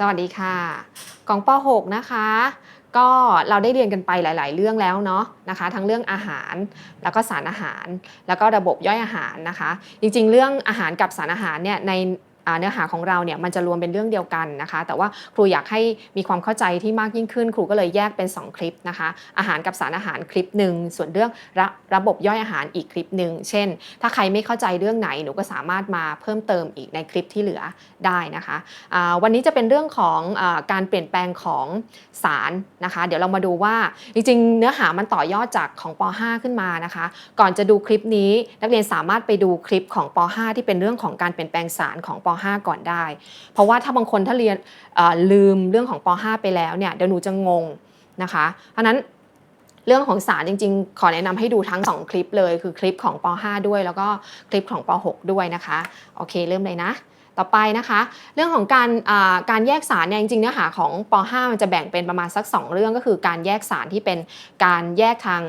สวัสดีค่ะกองป .6 นะคะ ก็เราได้เรียนกันไปหลาย ๆ เรื่องแล้วเนาะนะคะ ทั้งเรื่องอาหาร แล้วก็สารอาหาร แล้วก็ระบบย่อยอาหารนะคะ จริง ๆ เรื่องอาหารกับสารอาหารเนี่ยใน เนื้อหาของเราเนี่ยมันจะรวมเป็นเรื่องเดียวกันนะคะ แต่ว่าครูอยากให้มีความเข้าใจที่มากยิ่งขึ้น ครูก็เลยแยกเป็น 2 คลิปนะคะ อาหารกับสารอาหารคลิปหนึ่งส่วนเรื่องระระบบย่อยอาหารอีกคลิปหนึ่งเช่น ถ้าใครไม่เข้าใจเรื่องไหนหนูก็สามารถมาเพิ่มเติมอีกในคลิปที่เหลือได้นะคะอ่าวันนี้จะเป็นเรื่องของอการเปลี่ยนแปลงของสารนะคะ เดี๋ยวเรามาดูว่าจริงๆ เนื้อหามันต่อยอดจากของป .5 ขึ้นมานะคะ ก่อนจะดูคลิปนี้นักเรียนสามารถไปดูคลิปของป .5 ที่เป็นเรื่องของการเปลี่ยนแปลงสารของป .5 ก่อนได้ เพราะว่าถ้าบางคนถ้าเรียนลืมเรื่องของป .5 ไปแล้วเนี่ยเดี๋ยวหนูจะงงนะคะเพราะนั้นเรื่องของสารจริงๆ ขอแนะนำให้ดูทั้ง 2 คลิปเลย คือคลิปของป .5 ด้วย แล้วก็คลิปของป .6 ด้วยนะคะ โอเค เริ่มเลยนะ ต่อไปนะคะ เรื่องของการการแยกสารเนี่ยจริงๆเนื้อหาของป .5 มันจะแบ่งเป็นประมาณสัก 2 เรื่องก็คือการแยกสารที่เป็นการแยกทาง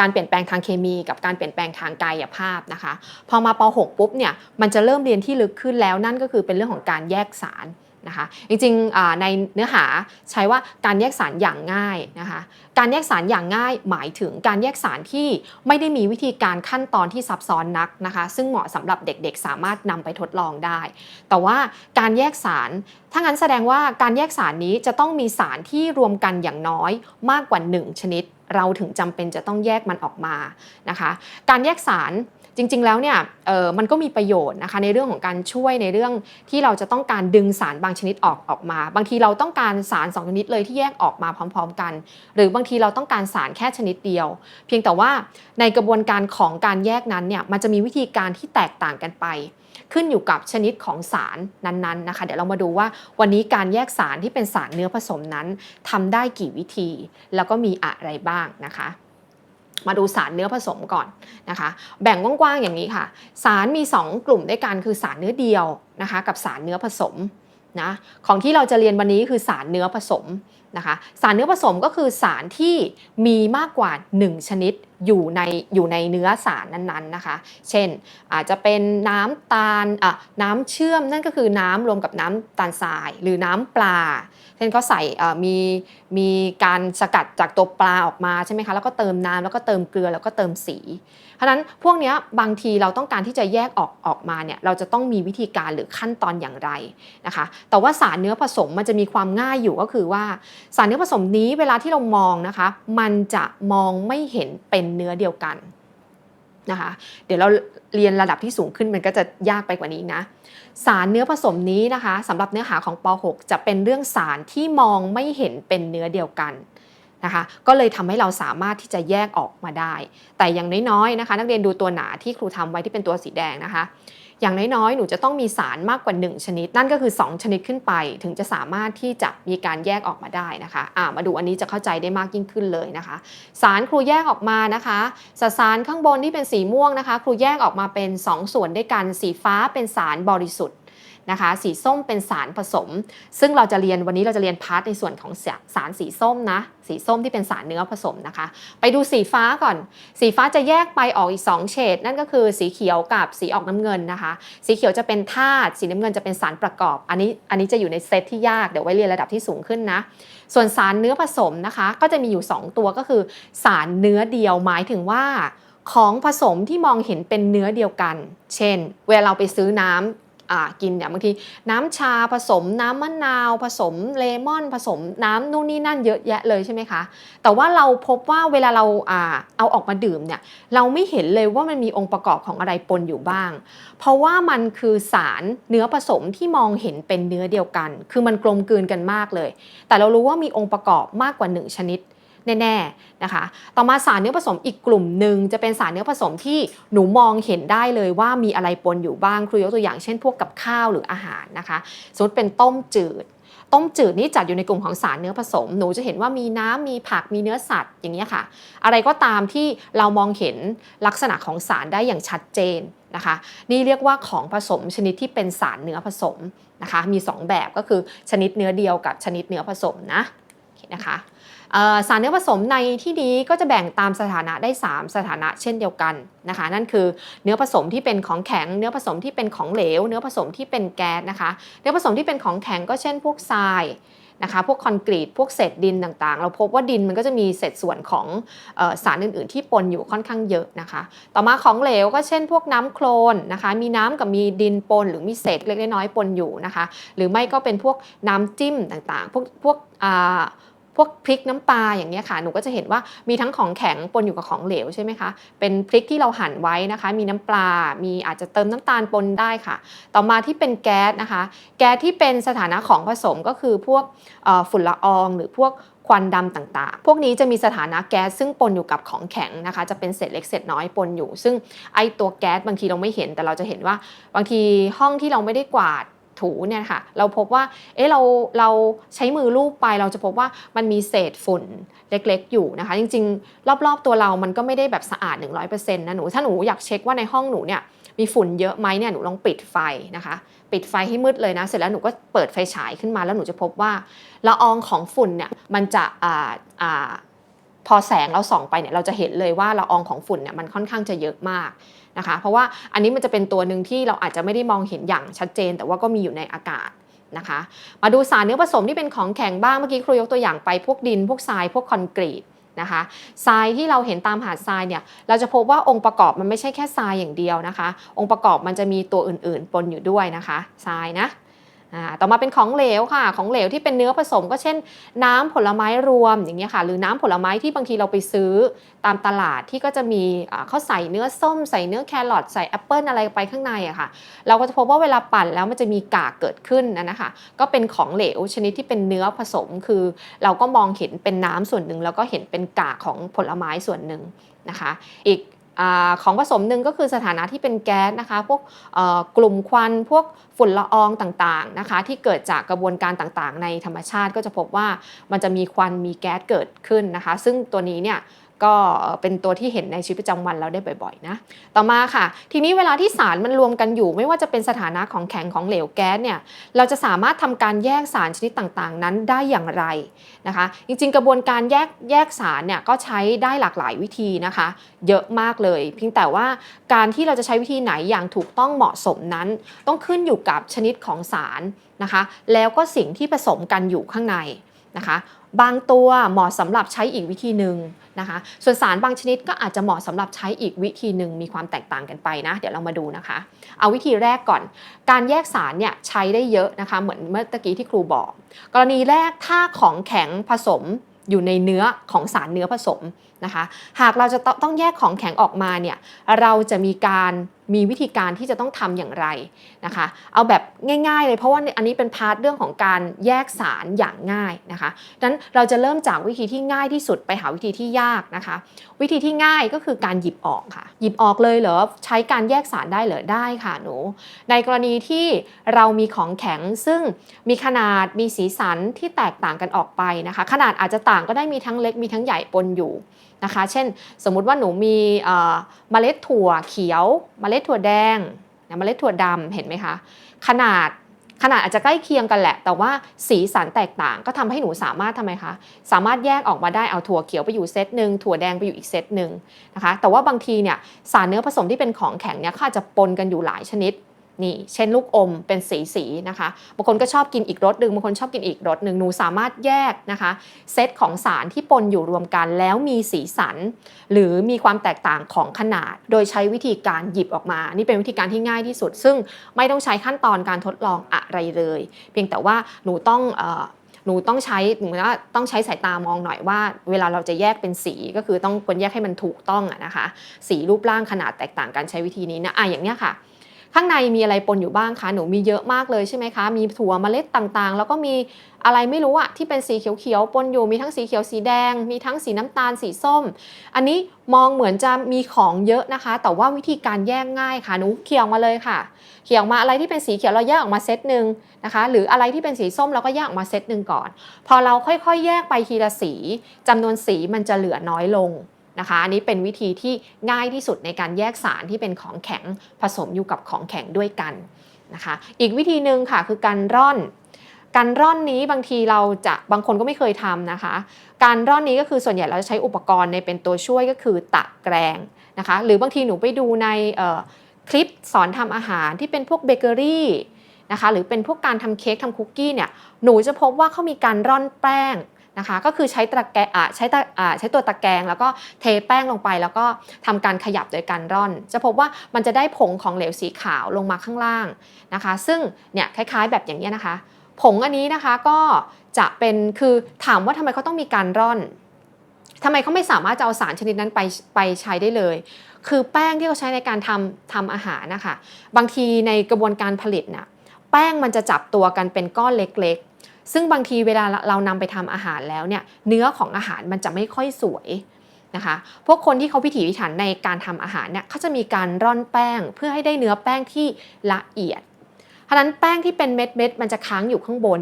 การเปลี่ยนแปลงทางเคมี กับการเปลี่ยนแปลงทางกายภาพนะคะ พอมาป .6 ปุ๊บเนี่ยมันจะเริ่มเรียนที่ลึกขึ้นแล้วนั่นก็คือเป็นเรื่องของการแยกสาร นะคะ จริงๆในเนื้อหาใช้ว่าการแยกสารอย่างง่ายนะคะ การแยกสารอย่างง่ายหมายถึงการแยกสารที่ไม่ได้มีวิธีการขั้นตอนที่ซับซ้อนนักนะคะ ซึ่งเหมาะสำหรับเด็กๆ สามารถนำไปทดลองได้ แต่ว่าการแยกสาร ถ้างั้นแสดงว่าการแยกสารนี้จะต้องมีสารที่รวมกันอย่างน้อยมากกว่า 1 ชนิด เราถึงจำเป็นจะต้องแยกมันออกมานะคะ การแยกสาร จริง ๆ แล้วเนี่ยมันก็มีประโยชน์นะคะในเรื่องของการช่วยในเรื่องที่เราจะต้องการดึงสารบางชนิดออกออกมา บางทีเราต้องการสารสองชนิดเลยที่แยกออกมาพร้อม ๆ กัน หรือบางทีเราต้องการสารแค่ชนิดเดียว เพียงแต่ว่าในกระบวนการของการแยกนั้นเนี่ยมันจะมีวิธีการที่แตกต่างกันไป ขึ้นอยู่กับชนิดของสารนั้นๆนะคะ เดี๋ยวเรามาดูว่าวันนี้การแยกสารที่เป็นสารเนื้อผสมนั้นทำได้กี่วิธี แล้วก็มีอะไรบ้างนะคะ มาดูสารเนื้อผสมก่อนนะคะ แบ่งกว้างๆอย่างนี้ค่ะ สารมี 2 กลุ่มด้วยกันคือสารเนื้อเดียวนะคะ กับสารเนื้อผสม นะของที่เราจะเรียนวันนี้คือสารเนื้อผสมนะคะสารเนื้อผสมก็คือสารที่มีมากกว่า 1 ชนิดอยู่ในอยู่ในเนื้อสารนั้นๆนะคะ เช่นอาจจะเป็นน้ำตาลอะน้ำเชื่อมนั่นก็คือน้ำรวมกับน้ำตาลทราย หรือน้ำปลา เช่นก็ใส่มีมีการสกัดจากตัวปลาออกมาใช่ไหมคะแล้วก็เติมน้ำแล้วก็เติมเกลือแล้วก็เติมสี เพราะนั้นพวกนี้บางทีเราต้องการที่จะแยกออกออกมาเนี่ยเราจะต้องมีวิธีการหรือขั้นตอนอย่างไรนะคะ แต่ว่าสารเนื้อผสมมันจะมีความง่ายอยู่ก็คือว่า สารเนื้อผสมนี้เวลาที่เรามองนะคะ มันจะมองไม่เห็นเป็นเนื้อเดียวกันนะคะเดี๋ยวเราเรียนระดับที่สูงขึ้นมันก็จะยากไปกว่านี้นะสารเนื้อผสมนี้นะคะสำหรับเนื้อหาของป .6 จะเป็นเรื่องสารที่มองไม่เห็นเป็นเนื้อเดียวกัน นะคะก็เลยทำให้เราสามารถที่จะแยกออกมาได้ แต่อย่างน้อยๆนะคะ นักเรียนดูตัวหนาที่ครูทำไว้ที่เป็นตัวสีแดงนะคะ อย่างน้อยๆ หนูจะต้องมีสารมากกว่า 1 ชนิด นั่นก็คือ 2 ชนิดขึ้นไป ถึงจะสามารถที่จะมีการแยกออกมาได้นะคะะมาดูอันนี้จะเข้าใจได้มากยิ่งขึ้นเลยนะคะ สารครูแยกออกมานะคะสสารข้างบนที่เป็นสีม่วงนะคะ ครูแยกออกมาเป็น 2 ส่วนด้วยกันสีฟ้าเป็นสารบริสุทธิ์ นะคะ สีส้มเป็นสารผสม ซึ่งเราจะเรียนวันนี้เราจะเรียนพาร์ทในส่วนของสารสีส้มนะ สีส้มที่เป็นสารเนื้อผสมนะคะ ไปดูสีฟ้าก่อน สีฟ้าจะแยกไปออกอีก 2 เฉดนั่นก็คือสีเขียวกับสีออกน้ำเงินนะคะ สีเขียวจะเป็นธาตุสีน้ำเงินจะเป็นสารประกอบ อันนี้อันนี้จะอยู่ในเซตที่ยากเดี๋ยวไว้เรียนระดับที่สูงขึ้นนะส่วนสารเนื้อผสมนะคะ ก็จะมีอยู่ 2 ตัวก็คือ สารเนื้อเดียวหมายถึงว่าของผสมที่มองเห็นเป็นเนื้อเดียวกัน เช่น เวลาเราไปซื้อน้ำอ่า กินเนี่ยบางทีน้ำชาผสมน้ำมะนาว ผสมเลมอน ผสมน้ำนู่นนี่นั่นเยอะแยะเลยใช่ไหมคะ แต่ว่าเราพบว่าเวลาเราอาเอาออกมาดื่มเนี่ยเราไม่เห็นเลยว่ามันมีองค์ประกอบของอะไรปนอยู่บ้าง เพราะว่ามันคือสารเนื้อผสมที่มองเห็นเป็นเนื้อเดียวกัน คือมันกลมกลืนกันมากเลย แต่เรารู้ว่ามีองค์ประกอบมากกว่า 1 ชนิด แน่ๆนะคะ ต่อมาสารเนื้อผสมอีกกลุ่มหนึ่งจะเป็นสารเนื้อผสมที่หนูมองเห็นได้เลยว่ามีอะไรปนอยู่บ้างครูยกตัวอย่างเช่นพวกกับข้าวหรืออาหารนะคะสมมติเป็นต้มจืดต้มจืดนี่จัดอยู่ในกลุ่มของสารเนื้อผสม หนูจะเห็นว่ามีน้ำมีผักมีเนื้อสัตว์อย่างนี้ค่ะ อะไรก็ตามที่เรามองเห็นลักษณะของสารได้อย่างชัดเจนนะคะ นี่เรียกว่าของผสมชนิดที่เป็นสารเนื้อผสมนะคะ มี 2 แบบก็คือชนิดเนื้อเดียวกับชนิดเนื้อผสมนะนะคะ สารเนื้อผสมในที่นี้ก็จะแบ่งตามสถานะได้ 3 สถานะเช่นเดียวกันนะคะ นั่นคือเนื้อผสมที่เป็นของแข็ง เนื้อผสมที่เป็นของเหลว เนื้อผสมที่เป็นแก๊สนะคะ เนื้อผสมที่เป็นของแข็งก็เช่นพวกทรายนะคะพวกคอนกรีตพวกเศษดินต่างๆ เราพบว่าดินมันก็จะมีเศษส่วนของออสารอื่น ๆ ที่ปนอยู่ค่อนข้างเยอะนะคะ ต่อมาของเหลวก็เช่น พวกน้ำโคลนนะคะมีน้ำกับมีดินปนหรือมีเศษเล็กๆน้อยๆปนอยู่นะคะ หรือไม่ก็เป็นพวกน้ำจิ้มต่างๆ พวกพวกอ่า พวกพริกน้ำปลาอย่างเงี้ยค่ะหนูก็จะเห็นว่ามีทั้งของแข็งปนอยู่กับของเหลวใช่ไหมคะเป็นพริกที่เราหั่นไว้นะคะ มีน้ำปลา มีอาจจะเติมน้ำตาลปนได้ค่ะ ต่อมาที่เป็นแก๊สนะคะ แก๊สที่เป็นสถานะของผสมก็คือพวกฝุ่นละอองหรือพวกควันดำต่างๆ พวกนี้จะมีสถานะแก๊สซึ่งปนอยู่กับของแข็งนะคะ จะเป็นเศษเล็กเศษน้อยปนอยู่ ซึ่งไอตัวแก๊สบางทีเราไม่เห็น แต่เราจะเห็นว่าบางทีห้องที่เราไม่ได้กวาด ถูเนี่ยค่ะเราพบว่าเอ๊ะเราเราใช้มือลูบไปเราจะพบว่ามันมีเศษฝุ่นเล็กๆ อยู่นะคะ จริงๆ รอบๆตัวเรามันก็ไม่ได้แบบสะอาด 100%นะหนูถ้าหนูอยากเช็คว่าในห้องหนูเนี่ยมีฝุ่นเยอะไหมเนี่ยหนูลองปิดไฟนะคะ ปิดไฟให้มืดเลยนะ เสร็จแล้วหนูก็เปิดไฟฉายขึ้นมาแล้วหนูจะพบว่าละอองของฝุ่นเนี่ยมันจะอ่าอ่าพอแสงเราส่องไปเนี่ยเราจะเห็นเลยว่าละอองของฝุ่นเนี่ยมันค่อนข้างจะเยอะมาก นะคะ เพราะว่าอันนี้มันจะเป็นตัวหนึ่งที่เราอาจจะไม่ได้มองเห็นอย่างชัดเจน แต่ว่าก็มีอยู่ในอากาศนะคะ มาดูสารเนื้อผสมที่เป็นของแข็งบ้างเมื่อกี้ครูยกตัวอย่างไปพวกดิน พวกทรายพวกคอนกรีตนะคะทรายที่เราเห็นตามหาดทรายเนี่ยเราจะพบว่าองค์ประกอบมันไม่ใช่แค่ทรายอย่างเดียวนะคะ องค์ประกอบมันจะมีตัวอื่นๆปนอยู่ด้วยนะคะทรายนะ ต่อมาเป็นของเหลวค่ะ ของเหลวที่เป็นเนื้อผสมก็เช่น น้ำผลไม้รวมอย่างเงี้ยค่ะ หรือน้ำผลไม้ที่บางทีเราไปซื้อตามตลาดที่ก็จะมีเขาใส่เนื้อส้ม ใส่เนื้อแครอทใส่แอปเปิลอะไรไปข้างในอะค่ะ เราก็จะพบว่าเวลาปั่นแล้วมันจะมีกากเกิดขึ้นนะนะคะ ก็เป็นของเหลวชนิดที่เป็นเนื้อผสมคือ เราก็มองเห็นเป็นน้ำส่วนหนึ่งแล้วก็เห็นเป็นกากของผลไม้ส่วนหนึ่งนะคะ อีก อของผสมหนึ่งก็คือสถานะที่เป็นแก๊สนะคะพวกกลุ่มควันพวกฝุ่นละอองต่างๆนะคะที่เกิดจากกระบวนการต่างๆ ในธรรมชาติก็จะพบว่ามันจะมีควันมีแก๊สเกิดขึ้นนะคะ ซึ่งตัวนี้เนี่ย ก็เป็นตัวที่เห็นในชีวิตประจำวันเราได้บ่อยๆนะ ต่อมาค่ะ ทีนี้เวลาที่สารมันรวมกันอยู่ ไม่ว่าจะเป็นสถานะของแข็งของเหลวแก๊สเนี่ย เราจะสามารถทำการแยกสารชนิดต่างๆ นั้นได้อย่างไรนะคะ จริงๆ กระบวนการแยกแยกสารเนี่ยก็ใช้ได้หลากหลายวิธีนะคะ เยอะมากเลย เพียงแต่ว่าการที่เราจะใช้วิธีไหนอย่างถูกต้องเหมาะสมนั้น ต้องขึ้นอยู่กับชนิดของสารนะคะ แล้วก็สิ่งที่ผสมกันอยู่ข้างในนะคะ บางตัวเหมาะสำหรับใช้อีกวิธีหนึ่งนะคะ ส่วนสารบางชนิดก็อาจจะเหมาะสำหรับใช้อีกวิธีหนึ่งมีความแตกต่างกันไปนะ เดี๋ยวเรามาดูนะคะ เอาวิธีแรกก่อน การแยกสารเนี่ยใช้ได้เยอะนะคะ เหมือนเมื่อตะกี้ที่ครูบอก กรณีแรกถ้าของแข็งผสมอยู่ในเนื้อของสารเนื้อผสม นะคะหากเราจะต้องแยกของแข็งออกมาเนี่ยเราจะมีการมีวิธีการที่จะต้องทำอย่างไรนะคะ เอาแบบง่าย ๆ เลยเพราะว่าอันนี้เป็นพาร์ทเรื่องของการแยกสารอย่างง่ายนะคะดังนั้นเราจะเริ่มจากวิธีที่ง่ายที่สุดไปหาวิธีที่ยากนะคะ วิธีที่ง่ายก็คือการหยิบออกค่ะ หยิบออกเลยเหรอใช้การแยกสารได้เหรอได้ค่ะหนู ในกรณีที่เรามีของแข็งซึ่งมีขนาดมีสีสันที่แตกต่างกันออกไปนะคะ ขนาดอาจจะต่างก็ได้มีทั้งเล็กมีทั้งใหญ่ปนอยู่ นะคะ เช่น สมมุติว่าหนูมีเมล็ดถั่วเขียว เมล็ดถั่วแดงเมล็ดถั่วดำเห็นไหมคะ ขนาดขนาดอาจจะใกล้เคียงกันแหละ แต่ว่าสีสันแตกต่างก็ทำให้หนูสามารถทำไมคะ สามารถแยกออกมาได้เอาถั่วเขียวไปอยู่เซตหนึ่งถั่วแดงไปอยู่อีกเซตหนึ่งนะคะ แต่ว่าบางทีเนี่ยสารเนื้อผสมที่เป็นของแข็งเนี่ยเขาอาจจะปนกันอยู่หลายชนิด นี่เช่นลูกอมเป็นสีสีๆนะคะบางคนก็ชอบกินอีกรสหนึ่งบางคนชอบกินอีกรสหนึ่งหนูสามารถแยกนะคะเซตของสารที่ปนอยู่รวมกันแล้วมีสีสัน หรือมีความแตกต่างของขนาด โดยใช้วิธีการหยิบออกมา นี่เป็นวิธีการที่ง่ายที่สุด ซึ่งไม่ต้องใช้ขั้นตอนการทดลองอะไรเลย เพียงแต่ว่าหนูต้องหนูต้องใช้หนูว่าต้องใช้สายตามองหน่อยว่า เวลาเราจะแยกเป็นสีก็คือต้องควรแยกให้มันถูกต้องอะนะคะ สีรูปร่างขนาดแตกต่างกันใช้วิธีนี้นะอะอย่างเนี้ยค่ะ ข้างในมีอะไรปนอยู่บ้างคะหนูมีเยอะมากเลยใช่ไหมคะ มีถั่วเมล็ดต่างๆ แล้วก็มีอะไรไม่รู้อะที่เป็นสีเขียวๆปนอยู่มีทั้งสีเขียวสีแดง มีทั้งสีน้ำตาลสีส้ม อันนี้มองเหมือนจะมีของเยอะนะคะ แต่ว่าวิธีการแยกง่ายค่ะหนูเคี่ยวมาเลยค่ะเคี่ยวมาอะไรที่เป็นสีเขียวเราแยกออกมาเซตหนึ่งนะคะ หรืออะไรที่เป็นสีส้มเราก็แยกออกมาเซตหนึ่งก่อน พอเราค่อยๆ แยกไปทีละสีจำนวนสีมันจะเหลือน้อยลง นะคะ อันนี้เป็นวิธีที่ง่ายที่สุดในการแยกสารที่เป็นของแข็งผสมอยู่กับของแข็งด้วยกันนะคะ อีกวิธีหนึ่งค่ะคือการร่อน การร่อนนี้บางทีเราจะบางคนก็ไม่เคยทำนะคะ การร่อนนี้ก็คือส่วนใหญ่เราจะใช้อุปกรณ์ในเป็นตัวช่วยก็คือตะแกรงนะคะ หรือบางทีหนูไปดูในคลิปสอนทำอาหารที่เป็นพวกเบเกอรี่นะคะหรือเป็นพวกการทำเค้กทำคุกกี้เนี่ยหนูจะพบว่าเขามีการร่อนแป้ง นะคะ ก็คือใช้ตะแกรงใช้ตะใช้ตัวตะแกรงแล้วก็เทแป้งลงไป แล้วก็ทำการขยับโดยการร่อน จะพบว่ามันจะได้ผงของเหลวสีขาวลงมาข้างล่างนะคะ ซึ่งเนี่ยคล้ายๆแบบอย่างนี้นะคะ ผงอันนี้นะคะก็จะเป็นคือถามว่าทำไมเขาต้องมีการร่อนทำไมเขาไม่สามารถจะเอาสารชนิดนั้นไปไปใช้ได้เลย คือแป้งที่เขาใช้ในการทำทำอาหารนะคะ บางทีในกระบวนการผลิตน่ะแป้งมันจะจับตัวกันเป็นก้อนเล็กๆ ซึ่งบางทีเวลาเรานำไปทำอาหารแล้วเนี่ยเนื้อของอาหารมันจะไม่ค่อยสวยนะคะพวกคนที่เขาพิถีพิถันในการทำอาหารเนี่ยเขาจะมีการร่อนแป้งเพื่อให้ได้เนื้อแป้งที่ละเอียดเพราะนั้นแป้งที่เป็นเม็ดเม็ดๆมันจะค้างอยู่ข้างบน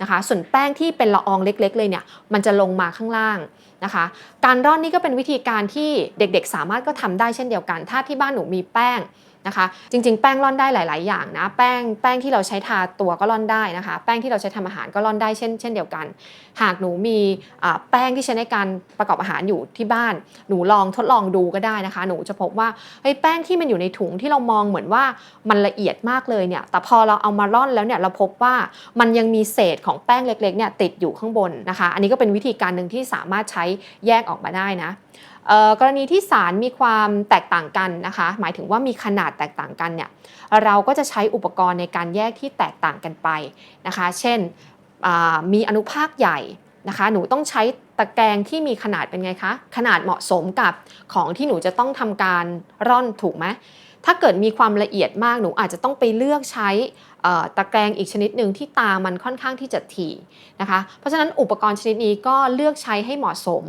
นะคะส่วนแป้งที่เป็นละอองเล็ก ๆ เลยเนี่ยมันจะลงมาข้างล่างนะคะ การร่อนนี่ก็เป็นวิธีการที่เด็กๆ สามารถก็ทำได้เช่นเดียวกัน ถ้าที่บ้านหนูมีแป้ง นะคะ จริง ๆ แป้งร่อนได้หลาย ๆ อย่างนะ แป้งแป้งที่เราใช้ทาตัวก็ร่อนได้นะคะ แป้งที่เราใช้ทำอาหารก็ร่อนได้เช่นเช่นเดียวกัน หากหนูมีแป้งที่ใช้ในการประกอบอาหารอยู่ที่บ้าน หนูลองทดลองดูก็ได้นะคะ หนูจะพบว่าเฮ้แป้งที่มันอยู่ในถุงที่เรามองเหมือนว่ามันละเอียดมากเลยเนี่ย แต่พอเราเอามาร่อนแล้วเนี่ยเราพบว่ามันยังมีเศษของแป้งเล็ก ๆ เนี่ยติดอยู่ข้างบนนะคะ อันนี้ก็เป็นวิธีการหนึ่งที่สามารถใช้แยกออกมาได้นะ กรณีที่สารมีความแตกต่างกันนะคะ หมายถึงว่ามีขนาดแตกต่างกันเนี่ยเราก็จะใช้อุปกรณ์ในการแยกที่แตกต่างกันไปนะคะ เช่นมีอนุภาคใหญ่นะคะ หนูต้องใช้ตะแกรงที่มีขนาดเป็นไงคะ ขนาดเหมาะสมกับของที่หนูจะต้องทำการร่อนถูกไหม ถ้าเกิดมีความละเอียดมากหนูอาจจะต้องไปเลือกใช้ตะแกรงอีกชนิดหนึ่งที่ตามันค่อนข้างที่จะถี่นะคะ เพราะฉะนั้นอุปกรณ์ชนิดนี้ก็เลือกใช้ให้เหมาะสม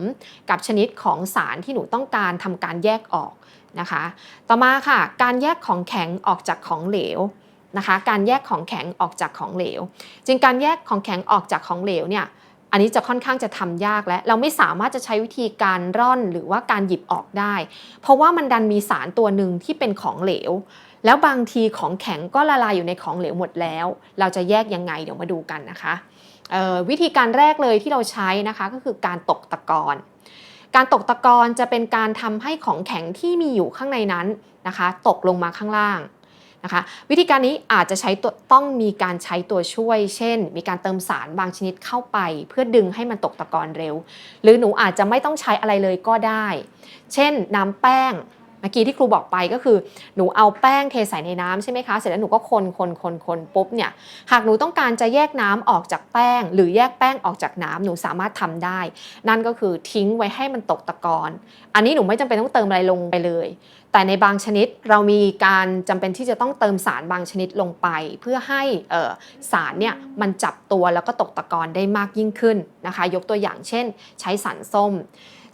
กับชนิดของสารที่หนูต้องการทำการแยกออกนะคะ ต่อมาค่ะ การแยกของแข็งออกจากของเหลวนะคะ การแยกของแข็งออกจากของเหลวจริงการแยกของแข็งออกจากของเหลวเนี่ย นนี้จะค่อนข้างจะทำยากและเราไม่สามารถจะใช้วิธีการร่อนหรือว่าการหยิบออกได้ เพราะว่ามันดันมีสารตัวหนึ่งที่เป็นของเหลว แล้วบางทีของแข็งก็ละลายอยู่ในของเหลวหมดแล้ว เราจะแยกยังไงเดี๋ยวมาดูกันนะคะวิธีการแรกเลยที่เราใช้นะคะก็คือการตกตะกอนการตกตะกอนจะเป็นการทำให้ของแข็งที่มีอยู่ข้างในนั้นนะคะ ตกลงมาข้างล่าง นะคะวิธีการนี้อาจจะใช้ตัวต้องมีการใช้ตัวช่วย เช่น มีการเติมสารบางชนิดเข้าไป เพื่อดึงให้มันตกตะกอนเร็ว หรือหนูอาจจะไม่ต้องใช้อะไรเลยก็ได้ เช่นน้ำแป้ง มื่อกี้ที่ครูบอกไปก็คือหนูเอาแป้งเทใส่ในน้ำใช่ไหมคะ เสร็จแล้วหนูก็คนคนคนคนปุ๊บเนี่ยหากหนูต้องการจะแยกน้ำออกจากแป้ง หรือแยกแป้งออกจากน้ำหนูสามารถทำได้ นั่นก็คือทิ้งไว้ให้มันตกตะกอนอันนี้หนูไม่จำเป็นต้องเติมอะไรลงไปเลย แต่ในบางชนิดเรามีการจำเป็นที่จะต้องเติมสารบางชนิดลงไป เพื่อให้เออสารเนี่ยมันจับตัวแล้วก็ตกตะกอนได้มากยิ่งขึ้นนะคะ ยกตัวอย่างเช่น ใช้สารส้ม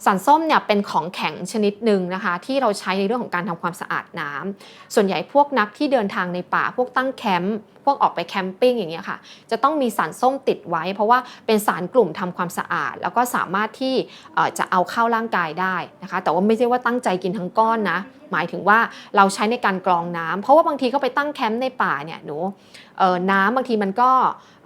สารส้มเนี่ยเป็นของแข็งชนิดหนึ่งนะคะ ที่เราใช้ในเรื่องของการทำความสะอาดน้ำส่วนใหญ่พวกนักที่เดินทางในป่าพวกตั้งแคมป์ พวกออกไปแคมปิ้งอย่างเงี้ยค่ะ จะต้องมีสารส้มติดไว้ เพราะว่าเป็นสารกลุ่มทำความสะอาด แล้วก็สามารถที่จะเอาเข้าร่างกายได้นะคะ แต่ว่าไม่ใช่ว่าตั้งใจกินทั้งก้อนนะหมายถึงว่าเราใช้ในการกรองน้ำเพราะว่าบางทีเขาไปตั้งแคมป์ในป่าเนี่ยหนูน้ำบางทีมันก็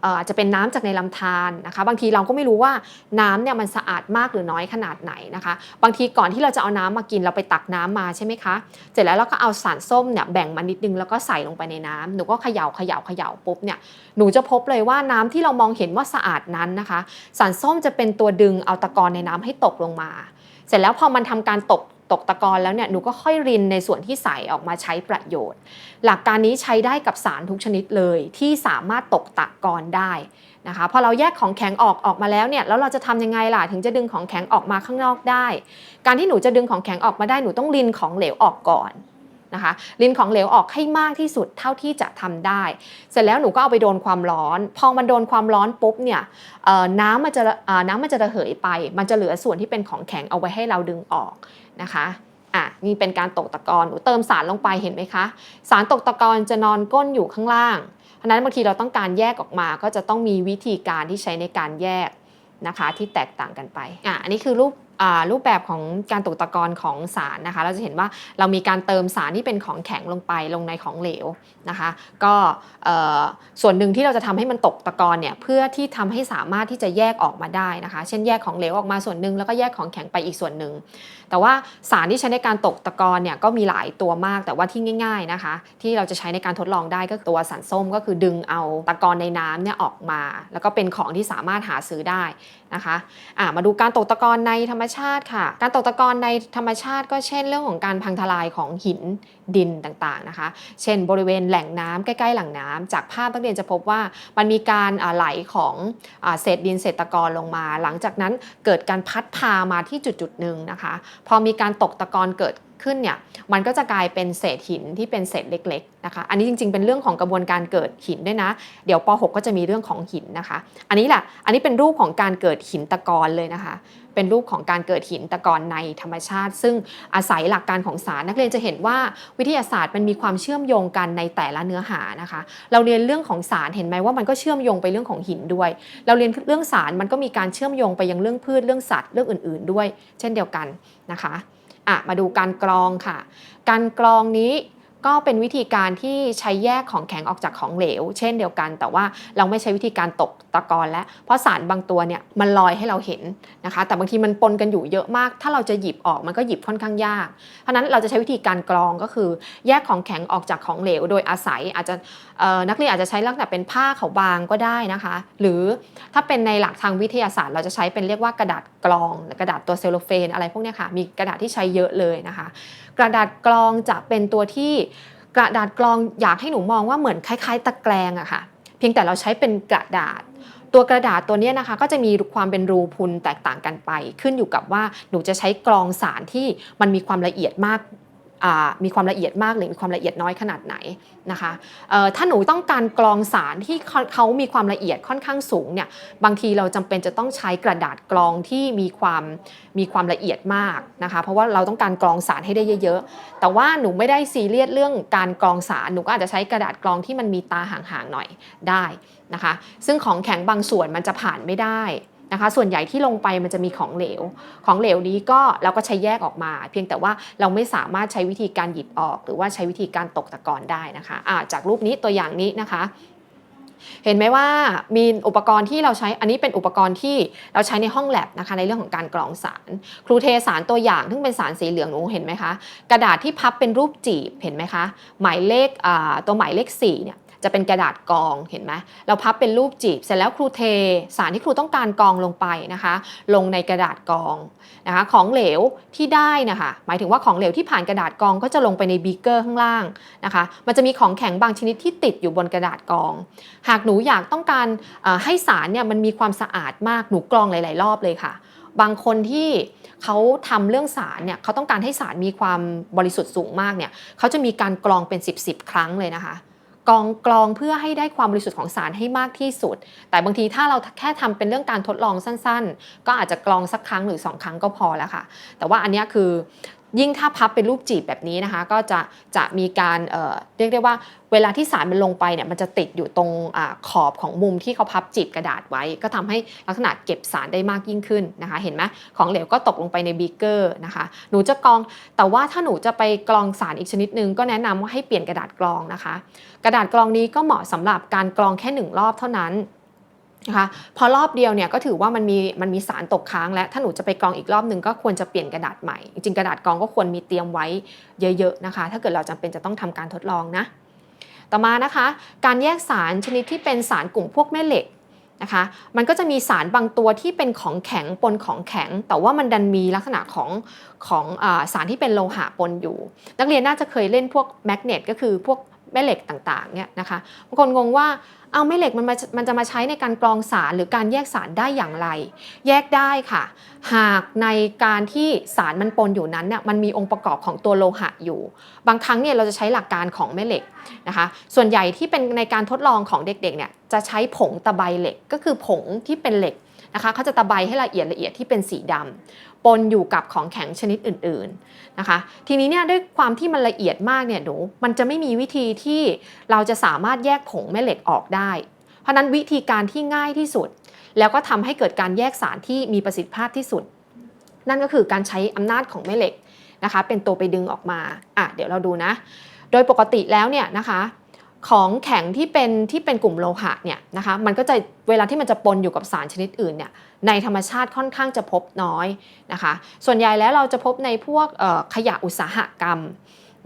เอ่ออาจจะเป็นน้ำจากในลำธารนะคะ บางทีเราก็ไม่รู้ว่าน้ำเนี่ยมันสะอาดมากหรือน้อยขนาดไหนนะคะ บางทีก่อนที่เราจะเอาน้ำมากินเราไปตักน้ำมาใช่ไหมคะ เสร็จแล้วเราก็เอาสารส้มเนี่ยแบ่งมานิดนึงแล้วก็ใส่ลงไปในน้ำหนูก็เขย่าเขย่าเขย่าปุ๊บเนี่ยหนูจะพบเลยว่าน้ำที่เรามองเห็นว่าสะอาดนั้นนะคะ สารส้มจะเป็นตัวดึงเอาตะกอนในน้ำให้ตกลงมา เสร็จแล้วพอมันทำการตกตกตะกอนแล้วเนี่ยหนูก็ค่อยรินในส่วนที่ใสออกมาใช้ประโยชน์ หลักการนี้ใช้ได้กับสารทุกชนิดเลย ที่สามารถตกตะกอนได้นะคะพอเราแยกของแข็งออกออกมาแล้วเนี่ยแล้วเราจะทำยังไงล่ะถึงจะดึงของแข็งออกมาข้างนอกได้ การที่หนูจะดึงของแข็งออกมาได้หนูต้องรินของเหลวออกก่อน นะคะรินของเหลวออกให้มากที่สุดเท่าที่จะทำได้ เสร็จแล้วหนูก็เอาไปโดนความร้อน พอมันโดนความร้อนปุ๊บเนี่ยน้ำมันจะน้ำมันจะระเหยไป มันจะเหลือส่วนที่เป็นของแข็งเอาไว้ให้เราดึงออกนะคะอะนี่เป็นการตกตะกอนหนูเติมสารลงไปเห็นไหมคะ สารตกตะกอนจะนอนก้นอยู่ข้างล่างเพราะนั้นบางทีเราต้องการแยกออกมาก็จะต้องมีวิธีการที่ใช้ในการแยกนะคะที่แตกต่างกันไปอะอันนี้คือรูป รูปแบบของการตกตะกอนของสารนะคะ เราจะเห็นว่าเรามีการเติมสารที่เป็นของแข็งลงไปลงในของเหลวนะคะ ก็ส่วนหนึ่งที่เราจะทำให้มันตกตะกอนเนี่ยเพื่อที่ทำให้สามารถที่จะแยกออกมาได้นะคะ เช่นแยกของเหลวออกมาส่วนหนึ่งแล้วก็แยกของแข็งไปอีกส่วนหนึ่งแต่ว่าสารที่ใช้ในการตกตะกอนเนี่ยก็มีหลายตัวมากแต่ว่าที่ง่าย ๆนะคะ ที่เราจะใช้ในการทดลองได้ก็คือตัวสารส้มก็คือดึงเอาตะกอนในน้ำเนี่ยออกมา แล้วก็เป็นของที่สามารถหาซื้อได้นะคะะมาดูการตกตะกอนในธรรมชาติค่ะ การตกตะกอนในธรรมชาติก็เช่นเรื่องของการพังทลายของหินดินต่างๆนะคะ เช่น บริเวณแหล่งน้ำใกล้ๆแหล่งน้ำจากภาพนักเรียนจะพบว่ามันมีการไหลของเศษดินเศษตะกอนลงมา หลังจากนั้นเกิดการพัดพามาที่จุดๆหนึ่งนะคะ พอมีการตกตะกอนเกิดขึ้นเนี่ยมันก็จะกลายเป็นเศษหินที่เป็นเศษเล็กๆนะคะ อันนี้จริงๆ เป็นเรื่องของกระบวนการเกิดหินด้วยนะ เดี๋ยวป .6 ก็จะมีเรื่องของหินนะคะ อันนี้แหละ อันนี้เป็นรูปของการเกิดหินตะกอนเลยนะคะ เป็นรูปของการเกิดหินตะกอนในธรรมชาติ ซึ่งอาศัยหลักการของสารนักเรียนจะเห็นว่าวิทยาศาสตร์มันมีความเชื่อมโยงกันในแต่ละเนื้อหานะคะ เราเรียนเรื่องของสารเห็นไหมว่ามันก็เชื่อมโยงไปเรื่องของหินด้วย เราเรียนเรื่องสารมันก็มีการเชื่อมโยงไปยังเรื่องพืชเรื่องสัตว์เรื่องอื่น ๆ ด้วย เช่นเดียวกันนะคะอะมาดูการกรองค่ะ การกรองนี้ ก็เป็นวิธีการที่ใช้แยกของแข็งออกจากของเหลว เช่นเดียวกัน แต่ว่าเราไม่ใช้วิธีการตกตะกอนแล้ว เพราะสารบางตัวเนี่ยมันลอยให้เราเห็นนะคะ แต่บางทีมันปนกันอยู่เยอะมาก ถ้าเราจะหยิบออกมันก็หยิบค่อนข้างยาก เพราะนั้นเราจะใช้วิธีการกรองก็คือ แยกของแข็งออกจากของเหลว โดยอาศัยอาจจะนักเรียนอาจจะใช้ลักษณะเป็นผ้าเขาบางก็ได้นะคะ หรือถ้าเป็นในหลักทางวิทยาศาสตร์ เราจะใช้เป็นเรียกว่ากระดาษกรองกระดาษตัวเซลโลเฟนอะไรพวกนี้ค่ะมีกระดาษที่ใช้เยอะเลยนะคะ กระดาษกรองจะเป็นตัวที่กระดาษกรองอยากให้หนูมองว่าเหมือนคล้าย ๆ ตะแกรงอะค่ะ เพียงแต่เราใช้เป็นกระดาษ ตัวกระดาษตัวนี้นะคะ ก็จะมีความเป็นรูพุนแตกต่างกันไป ขึ้นอยู่กับว่าหนูจะใช้กรองสารที่มันมีความละเอียดมาก มีความละเอียดมากหรือมีความละเอียดน้อยขนาดไหนนะคะถ้าหนูต้องการกรองสารที่เขาเขามีความละเอียดค่อนข้างสูงเนี่ยบางทีเราจำเป็นจะต้องใช้กระดาษกรองที่มีความมีความละเอียดมากนะคะเพราะว่าเราต้องการกรองสารให้ได้เยอะๆ แต่ว่าหนูไม่ได้ซีเรียสเรื่องการกรองสารหนูก็อาจจะใช้กระดาษกรองที่มันมีตาห่างๆหน่อยได้นะคะ ซึ่งของแข็งบางส่วนมันจะผ่านไม่ได้ นะคะส่วนใหญ่ที่ลงไปมันจะมีของเหลว ของเหลวนี้ก็เราก็ใช้แยกออกมา เพียงแต่ว่าเราไม่สามารถใช้วิธีการหยิบออก หรือว่าใช้วิธีการตกตะกอนได้นะคะะจากรูปนี้ตัวอย่างนี้นะคะ เห็นไหมว่ามีอุปกรณ์ที่เราใช้อันนี้เป็นอุปกรณ์ที่เราใช้ในห้องแลบนะคะในเรื่องของการกรองสาร ครูเทสารตัวอย่างซึ่งเป็นสารสีเหลืองหนูเห็นไหมคะ กระดาษที่พับเป็นรูปจีบเห็นไหมคะหมายเลขตัวหมายเลข4เนี่ย จะเป็นกระดาษกองเห็นไหมเราพับเป็นรูปจีบ เสร็จแล้วครูเท สารที่ครูต้องการกรองลงไปนะคะ ลงในกระดาษกองนะคะของเหลวที่ได้นะคะหมายถึงว่าของเหลวที่ผ่านกระดาษกองก็จะลงไปในบีเกอร์ข้างล่างนะคะ มันจะมีของแข็งบางชนิดที่ติดอยู่บนกระดาษกอง หากหนูอยากต้องการให้สารเนี่ยมันมีความสะอาดมากหนูกรองหลาย ๆ รอบเลยค่ะ บางคนที่เขาทำเรื่องสารเนี่ยเขาต้องการให้สารมีความบริสุทธิ์สูงมากเนี่ยเขาจะมีการกรองเป็น 10บสครั้งเลยนะคะ กองกรองเพื่อให้ได้ความบริสุทธิ์ของสารให้มากที่สุด แต่บางทีถ้าเราแค่ทำเป็นเรื่องการทดลองสั้น ๆ ก็อาจจะกรองสักครั้งหรือ 2 ครั้งก็พอแล้วค่ะ แต่ว่าอันนี้คือ ยิ่งถ้าพับเป็นรูปจีบแบบนี้นะคะ ก็จะจะมีการเอ่อเรียกได้ว่า เวลาที่สารมันลงไปเนี่ยมันจะติดอยู่ตรงอขอบของมุมที่เขาพับจีบกระดาษไว้ ก็ทำให้ลักษณะเก็บสารได้มากยิ่งขึ้นนะคะ เห็นไหมของเหลวก็ตกลงไปในบีเกอร์นะคะ หนูจะกรองแต่ว่าถ้าหนูจะไปกรองสารอีกชนิดนึงก็แนะนำว่าให้เปลี่ยนกระดาษกรองนะคะ กระดาษกรองนี้ก็เหมาะสำหรับการกรองแค่หนึ่งรอบเท่านั้น นะคะพอรอบเดียวเนี่ยก็ถือว่ามันมีมันมีสารตกค้างและถ้าหนูจะไปกรองอีกรอบหนึ่งก็ควรจะเปลี่ยนกระดาษใหม่ จริงกระดาษกรองก็ควรมีเตรียมไว้เยอะๆนะคะ ถ้าเกิดเราจำเป็นจะต้องทำการทดลองนะต่อมานะคะ การแยกสารชนิดที่เป็นสารกลุ่มพวกแม่เหล็กนะคะมันก็จะมีสารบางตัวที่เป็นของแข็งปนของแข็ง แต่ว่ามันดันมีลักษณะของของอสารที่เป็นโลหะปนอยู่ นักเรียนน่าจะเคยเล่นพวกแมกเนตก็คือพวก แม่เหล็กต่างๆเนี่ยนะคะบางคนงงว่าเอาแม่เหล็กมันมามันจะมาใช้ในการกรองสารหรือการแยกสารได้อย่างไร แยกได้ค่ะ หากในการที่สารมันปนอยู่นั้นเนี่ยมันมีองค์ประกอบของตัวโลหะอยู่ บางครั้งเนี่ยเราจะใช้หลักการของแม่เหล็กนะคะ ส่วนใหญ่ที่เป็นในการทดลองของเด็กๆเนี่ยจะใช้ผงตะไบเหล็กก็คือผงที่เป็นเหล็กนะคะเขาจะตะไบให้ละเอียดละเอียดที่เป็นสีดำ ปนอยู่กับของแข็งชนิดอื่นๆนะคะ ทีนี้เนี่ยด้วยความที่มันละเอียดมากเนี่ยหนูมันจะไม่มีวิธีที่เราจะสามารถแยกผงแม่เหล็กออกได้ เพราะนั้นวิธีการที่ง่ายที่สุด แล้วก็ทำให้เกิดการแยกสารที่มีประสิทธิภาพที่สุด นั่นก็คือการใช้อำนาจของแม่เหล็กนะคะ เป็นตัวไปดึงออกมาอะเดี๋ยวเราดูนะ โดยปกติแล้วเนี่ยนะคะ ของแข็งที่เป็นที่เป็นกลุ่มโลหะเนี่ยนะคะมันก็จะเวลาที่มันจะปนอยู่กับสารชนิดอื่นเนี่ยในธรรมชาติค่อนข้างจะพบน้อยนะคะ ส่วนใหญ่แล้วเราจะพบในพวกขยะอุตสาหกรรม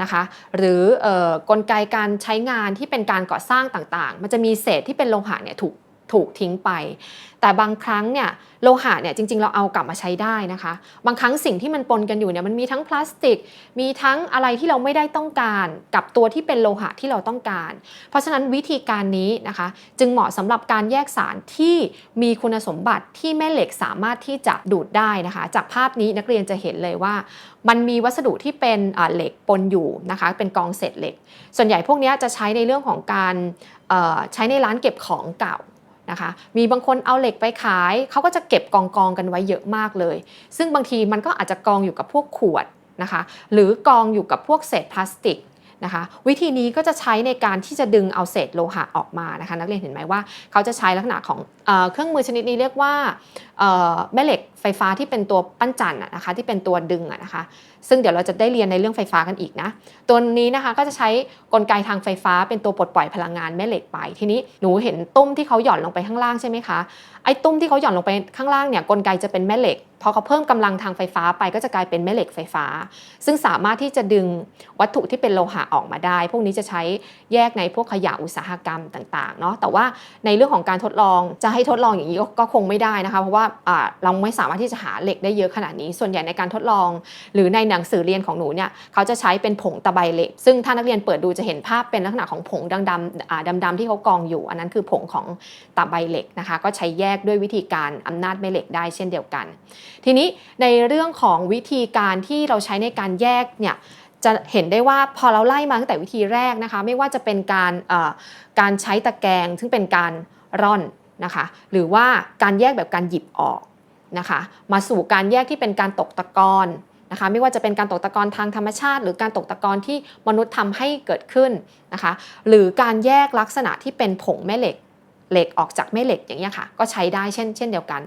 นะคะหรือออกลไกการใช้งานที่เป็นการก่อสร้างต่างๆ มันจะมีเศษที่เป็นโลหะเนี่ยถูก ถูกทิ้งไป แต่บางครั้งเนี่ยโลหะเนี่ยจริงๆ เราเอากลับมาใช้ได้นะคะ บางครั้งสิ่งที่มันปนกันอยู่เนี่ยมันมีทั้งพลาสติก มีทั้งอะไรที่เราไม่ได้ต้องการ กับตัวที่เป็นโลหะที่เราต้องการ เพราะฉะนั้นวิธีการนี้นะคะ จึงเหมาะสำหรับการแยกสารที่มีคุณสมบัติที่แม่เหล็กสามารถที่จะดูดได้นะคะ จากภาพนี้นักเรียนจะเห็นเลยว่า มันมีวัสดุที่เป็นเหล็กปนอยู่นะคะ เป็นกองเศษเหล็ก ส่วนใหญ่พวกนี้จะใช้ในเรื่องของการใช้ในร้านเก็บของเก่า นะคะ มีบางคนเอาเหล็กไปขาย เขาก็จะเก็บกองกองกันไว้เยอะมากเลย ซึ่งบางทีมันก็อาจจะกองอยู่กับพวกขวดนะคะ หรือกองอยู่กับพวกเศษพลาสติกนะคะวิธีนี้ก็จะใช้ในการที่จะดึงเอาเศษโลหะออกมานะคะ นักเรียนเห็นไหมว่า เขาจะใช้ลักษณะของเครื่องมือชนิดนี้เรียกว่าแม่เหล็กไฟฟ้าที่เป็นตัวปั้นจันทร์นะคะที่เป็นตัวดึงนะคะ ซึ่งเดี๋ยวเราจะได้เรียนในเรื่องไฟฟ้ากันอีกนะ ตัวนี้นะคะก็จะใช้กลไกทางไฟฟ้าเป็นตัวปลดปล่อยพลังงานแม่เหล็กไป ทีนี้หนูเห็นตุ้มที่เขาหย่อนลงไปข้างล่างใช่ไหมคะไอ้ตุ้มที่เขาหย่อนลงไปข้างล่างเนี่ยกลไกจะเป็นแม่เหล็กพอเขาเพิ่มกำลังทางไฟฟ้าไปก็จะกลายเป็นแม่เหล็กไฟฟ้า ซึ่งสามารถที่จะดึงวัตถุที่เป็นโลหะออกมาได้ พวกนี้จะใช้แยกในพวกขยะอุตสาหกรรมต่างๆเนาะแต่ว่าในเรื่องของการทดลองจะให้ทดลองอย่างนี้ก็คงไม่ได้นะคะ เพราะว่าเราไม่สามารถที่จะหาเหล็กได้เยอะขนาดนี้ ส่วนใหญ่ในการทดลอง หรือในหนังสือเรียนของหนูเนี่ยเขาจะใช้เป็นผงตะไบเหล็ก ซึ่งถ้านักเรียนเปิดดูจะเห็นภาพเป็นลักษณะของผงดำๆอ่าดำๆที่เขากองอยู่ อันนั้นคือผงของตะไบเหล็กนะคะ ก็ใช้แยกด้วยวิธีการอำนาจแม่เหล็กได้เช่นเดียวกัน ทีนี้ในเรื่องของวิธีการที่เราใช้ในการแยกเนี่ยจะเห็นได้ว่าพอเราไล่มาตั้งแต่วิธีแรกนะคะ ไม่ว่าจะเป็นการการใช้ตะแกรงซึ่งเป็นการร่อน นะคะ หรือว่าการแยกแบบการหยิบออกนะคะ มาสู่การแยกที่เป็นการตกตะกอนนะคะ ไม่ว่าจะเป็นการตกตะกอนทางธรรมชาติ หรือการตกตะกอนที่มนุษย์ทำให้เกิดขึ้นนะคะ หรือการแยกลักษณะที่เป็นผงแม่เหล็กเหล็กออกจากแม่เหล็กอย่างเงี้ค่ะ ก็ใช้ได้เช่น เช่นเดียวกัน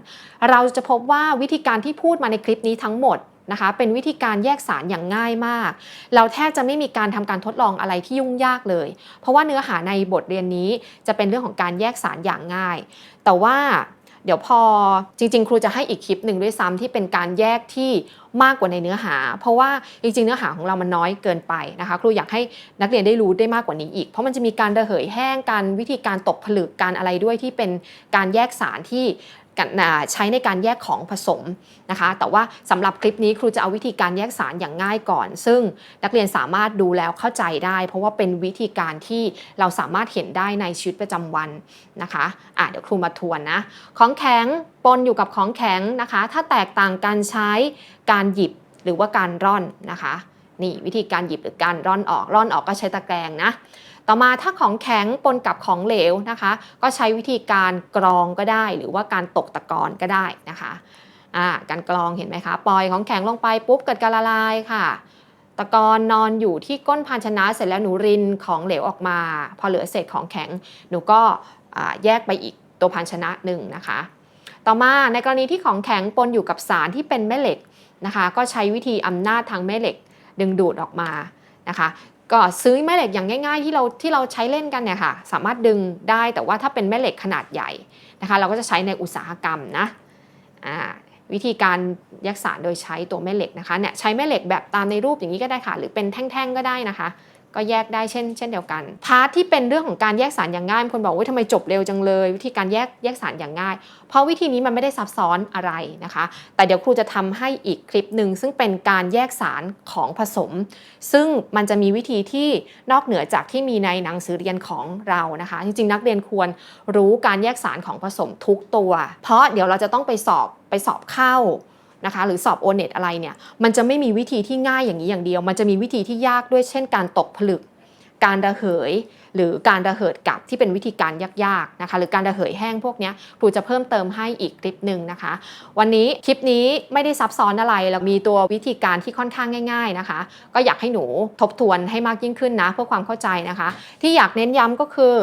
เราจะพบว่าวิธีการที่พูดมาในคลิปนี้ทั้งหมด นะคะ เป็นวิธีการแยกสารอย่างง่ายมาก เราแทบจะไม่มีการทำการทดลองอะไรที่ยุ่งยากเลย เพราะว่าเนื้อหาในบทเรียนนี้จะเป็นเรื่องของการแยกสารอย่างง่าย แต่ว่าเดี๋ยวพอจริง ๆ ครูจะให้อีกคลิปหนึ่งด้วยซ้ำที่เป็นการแยกที่มากกว่าในเนื้อหา เพราะว่าจริง ๆ เนื้อหาของเรามันน้อยเกินไปนะคะ ครูอยากให้นักเรียนได้รู้ได้มากกว่านี้อีก เพราะมันจะมีการระเหยแห้งการวิธีการตกผลึกการอะไรด้วยที่เป็นการแยกสารที่ ใช้ในการแยกของผสมนะคะ แต่ว่าสำหรับคลิปนี้ครูจะเอาวิธีการแยกสารอย่างง่ายก่อน ซึ่งนักเรียนสามารถดูแล้วเข้าใจได้ เพราะว่าเป็นวิธีการที่เราสามารถเห็นได้ในชีวิตประจำวันนะคะอะเดี๋ยวครูมาทวนนะ ของแข็งปนอยู่กับของแข็งนะคะ ถ้าแตกต่างกันใช้การหยิบหรือว่าการร่อนนะคะ นี่วิธีการหยิบหรือการร่อนออกร่อนออกก็ใช้ตะแกรงนะ ต่อมาถ้าของแข็งปนกับของเหลวนะคะ ก็ใช้วิธีการกรองก็ได้ หรือว่าการตกตะกอนก็ได้นะคะการกรองเห็นไหมคะปล่อยของแข็งลงไปปุ๊บเกิดการละลายค่ะตะกอนนอนอยู่ที่ก้นภาชนะเสร็จแล้วหนูรินของเหลวออกมา พอเหลือเศษของแข็งหนูก็แยกไปอีกตัวภาชนะหนึ่งนะคะ ต่อมาในกรณีที่ของแข็งปนอยู่กับสารที่เป็นแม่เหล็กนะคะ ก็ใช้วิธีอำนาจทางแม่เหล็กดึงดูดออกมานะคะ ก็ซื้อแม่เหล็กอย่างง่าย ๆ ที่เราที่เราใช้เล่นกันเนี่ยค่ะ สามารถดึงได้แต่ว่าถ้าเป็นแม่เหล็กขนาดใหญ่นะคะ เราก็จะใช้ในอุตสาหกรรมนะวิธีการยักสารโดยใช้ตัวแม่เหล็กนะคะเนี่ยใช้แม่เหล็กแบบตามในรูปอย่างนี้ก็ได้ค่ะ หรือเป็นแท่งๆก็ได้นะคะ ก็แยกได้เช่น เช่นเดียวกัน พาร์ทที่เป็นเรื่องของการแยกสารอย่างง่ายบางคนบอกว่าทำไมจบเร็วจังเลย วิธีการแยกแยกสารอย่างง่าย เพราะวิธีนี้มันไม่ได้ซับซ้อนอะไรนะคะ แต่เดี๋ยวครูจะทำให้อีกคลิปหนึ่งซึ่งเป็นการแยกสารของผสม ซึ่งมันจะมีวิธีที่นอกเหนือจากที่มีในหนังสือเรียนของเรานะคะ จริงๆ นักเรียนควรรู้การแยกสารของผสมทุกตัว เพราะเดี๋ยวเราจะต้องไปสอบไปสอบเข้า นะคะหรือสอบโอเน็ตอะไรเนี่ยมันจะไม่มีวิธีที่ง่ายอย่างนี้อย่างเดียว มันจะมีวิธีที่ยากด้วยเช่นการตกผลึก การระเหย หรือการระเหิดกลับที่เป็นวิธีการยากๆนะคะหรือการระเหยแห้งพวกนี้ครูจะเพิ่มเติมให้อีกคลิปหนึ่งนะคะ วันนี้คลิปนี้ไม่ได้ซับซ้อนอะไรเรามีตัววิธีการที่ค่อนข้างง่าย ๆนะคะ ก็อยากให้หนูทบทวนให้มากยิ่งขึ้นนะเพื่อความเข้าใจนะคะ ที่อยากเน้นย้ำก็คือ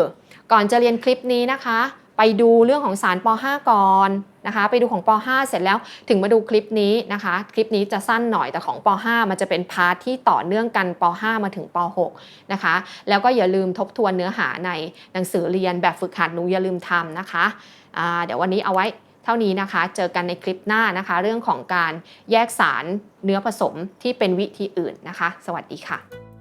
ก่อนจะเรียนคลิปนี้นะคะ ไปดูเรื่องของสารป .5 ก่อน นะคะ ไปดูของป .5 เสร็จแล้วถึงมาดูคลิปนี้นะคะ คลิปนี้จะสั้นหน่อยแต่ของป .5 มันจะเป็นพาร์ทที่ต่อเนื่องกันป .5 มาถึงป .6 นะคะ แล้วก็อย่าลืมทบทวนเนื้อหาในหนังสือเรียนแบบฝึกหัดหนูอย่าลืมทำนะคะเดี๋ยววันนี้เอาไว้เท่านี้นะคะ เจอกันในคลิปหน้านะคะ เรื่องของการแยกสารเนื้อผสมที่เป็นวิธีอื่นนะคะ สวัสดีค่ะ